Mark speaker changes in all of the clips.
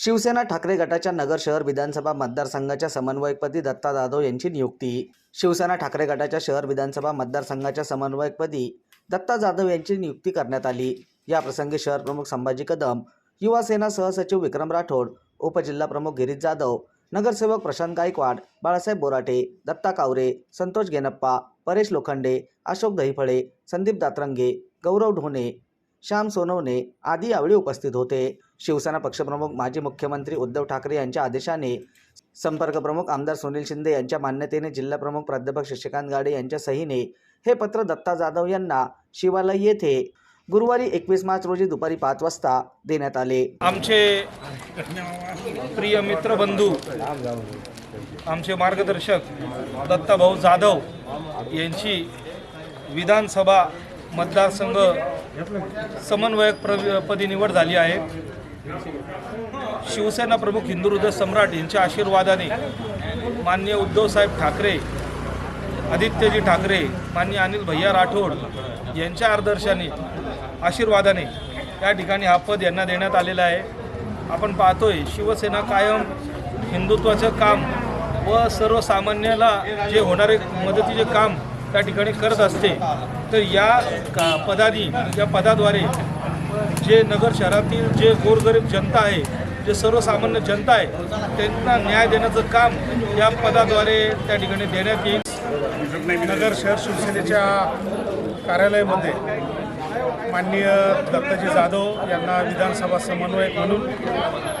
Speaker 1: शिवसेना ठाकरे गटाच्या नगर शहर विधानसभा मतदारसंघाच्या समन्वयकपदी दत्ता जाधव यांची नियुक्ती. शिवसेना ठाकरे गटाच्या शहर विधानसभा मतदारसंघाच्या समन्वयकपदी दत्ता जाधव यांची नियुक्ती करण्यात आली. या प्रसंगी शहर प्रमुख संभाजी कदम युवा सेना सहसचिव विक्रम राठोड उपजिल्हा प्रमुख गिरीश जाधव नगरसेवक प्रशांत गायकवाड बाळासाहेब बोराटे दत्ता कावरे संतोष गेनप्पा परेश लोखंडे अशोक दहिफळे संदीप दातरंगे गौरव ढोणे श्याम सोनवणे आदी यावेळी उपस्थित होते. शिवसेना पक्षप्रमुख माजी मुख्यमंत्री उद्धव ठाकरे यांच्या आदेशाने संपर्क प्रमुख आमदार सुनील शिंदे यांच्या मान्यतेने जिल्हाप्रमुख प्राध्यापक शशिकांत गाडे यांच्या सहीने हे पत्र दत्ता जाधव यांना शिवालय येथे गुरुवारी एकवीस मार्च रोजी दुपारी पाच वाजता देण्यात आले.
Speaker 2: आमचे प्रिय मित्रबंधू आमचे मार्गदर्शक दत्ताभाऊ जाधव यांची विधानसभा मतदारसंघ समन्वयक प्र पदी निवड झाली आहे. शिवसेना प्रमुख हिंदू हृदय सम्राट यांच्या आशीर्वादाने माननीय उद्धवसाहेब ठाकरे आदित्यजी ठाकरे माननीय अनिल भैया राठोड यांच्या आदर्शाने आशीर्वादाने या ठिकाणी हा पद यांना देण्यात आलेला आहे. आपण पाहतोय शिवसेना कायम हिंदुत्वाचं काम व सर्वसामान्याला जे होणारे मदतीचे काम त्या ठिकाणी करत असते तर या का पदानी या पदाद्वारे जे नगर शहरातील जे गोरगरीब जनता आहे जे सर्वसामान्य जनता आहे त्यांना न्याय देण्याचं काम या पदाद्वारे त्या ठिकाणी देण्यात येईल.
Speaker 3: नगर शहर शिवसेनेच्या कार्यालयामध्ये माननीय दत्ताजी जाधव यांना विधानसभा समन्वयक म्हणून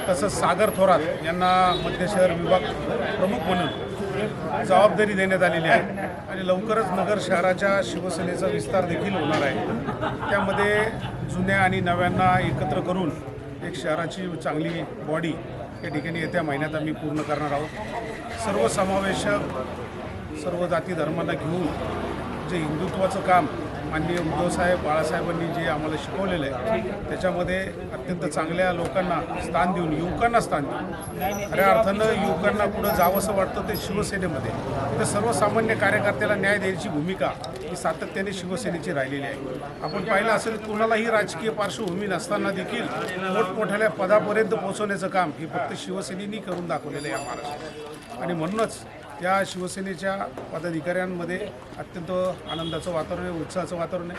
Speaker 3: तसंच सागर थोरात यांना मध्य शहर विभाग प्रमुख म्हणून जबाबदारी देण्यात आलेली आहे. आणि लवकरच नगर शहराच्या शिवसेनेचा विस्तार देखील होणार आहे. त्यामध्ये जुन्या आणि नव्यांना एकत्र करून एक शहराची चांगली बॉडी या ठिकाणी येत्या महिन्यात आम्ही पूर्ण करणार आहोत. सर्वसमावेशक सर्व जाती धर्मांना घेऊन जे हिंदुत्वाचं काम माननीय उद्धवसाहेब बाळासाहेबांनी जे आम्हाला शिकवलेलं आहे त्याच्यामध्ये अत्यंत चांगल्या लोकांना स्थान देऊन युवकांना स्थान देऊन खऱ्या अर्थानं युवकांना पुढं जावंसं वाटतं ते शिवसेनेमध्ये. तर सर्वसामान्य कार्यकर्त्याला न्याय द्यायची भूमिका ही सातत्याने शिवसेनेची राहिलेली आहे. आपण पाहिलं असेल कुणालाही राजकीय पार्श्वभूमी नसताना देखील मोठमोठ्या पदापर्यंत पोहोचवण्याचं काम हे फक्त शिवसेनेनी करून दाखवलेलं आहे या महाराष्ट्रात. आणि म्हणूनच या शिवसेनेच्या पदाधिकाऱ्यांमध्ये अत्यंत आनंदाचं वातावरण आहे उत्साहाचं वातावरण आहे.